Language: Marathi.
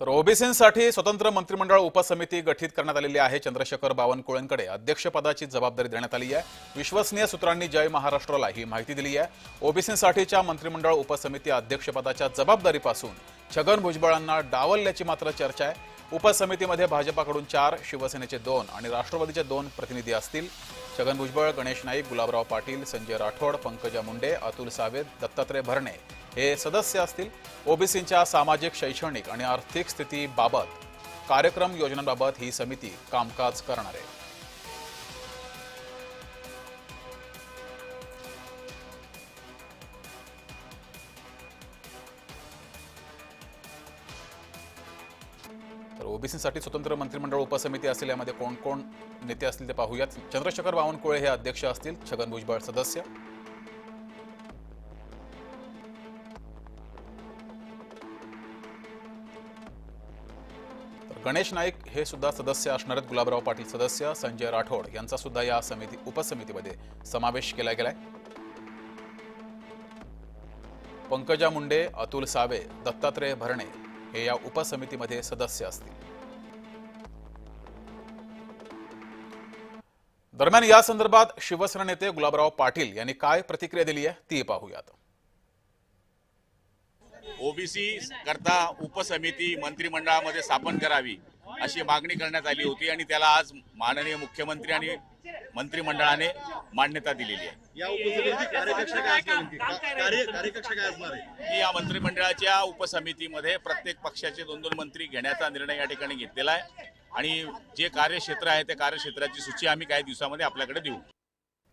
तर ओबीसींसाठी स्वतंत्र मंत्रिमंडळ उपसमिती गठीत करण्यात आलेली आहे. चंद्रशेखर बावनकुळेंकडे अध्यक्षपदाची जबाबदारी देण्यात आली आहे. विश्वसनीय सूत्रांनी जय महाराष्ट्राला ही माहिती दिली आहे. ओबीसींसाठीच्या मंत्रिमंडळ उपसमिती अध्यक्षपदाच्या जबाबदारीपासून छगन भुजबळांना डावलल्याची मात्र चर्चा आहे. उपसमितीमध्ये भाजपाकडून चार शिवसेनेचे दोन आणि राष्ट्रवादीचे दोन प्रतिनिधी असतील. छगन भुजबळ गणेश नाईक गुलाबराव पाटील संजय राठोड पंकजा मुंडे अतुल सावेद दत्तात्रय भरणे हे सदस्य असतील. ओबीसींच्या सामाजिक शैक्षणिक आणि आर्थिक स्थितीबाबत कार्यक्रम योजनांबाबत ही समिती कामकाज करणार आहे. तर ओबीसीसाठी स्वतंत्र मंत्रिमंडळ उपसमिती असेल यामध्ये कोण कोण नेते असतील ते पाहूयात. चंद्रशेखर बावनकुळे हे अध्यक्ष असतील छगन भुजबळ सदस्य. गणेश नाईक हे सुद्धा सदस्य असणार आहेत गुलाबराव पाटील सदस्य संजय राठोड यांचा सुद्धा या समिती उपसमितीमध्ये समावेश केला गेलाय. पंकजा मुंडे अतुल सावे दत्तात्रय भरणे हे या उपसमितीमध्ये सदस्य असतील. दरम्यान या संदर्भात शिवसेना नेते गुलाबराव पाटील यांनी काय प्रतिक्रिया दिली आहे ती पाहूयात. ओबीसी करता उपसमिती मंत्रिमंडळामध्ये स्थापन करावी. अशी मागणी करण्यात आली होती आणि त्याला आज माननीय मुख्यमंत्री आणि मंत्रिमंडळाने मान्यता दिलेली आहे. या मंत्रिमंडळाच्या उपसमितीमध्ये प्रत्येक पक्षाचे दोन दोन मंत्री घेण्याचा निर्णय या ठिकाणी घेतलेला आहे. आणि जे कार्यक्षेत्र आहे त्या कार्यक्षेत्राची सूची आम्ही काही दिवसामध्ये आपल्याकडे देऊ.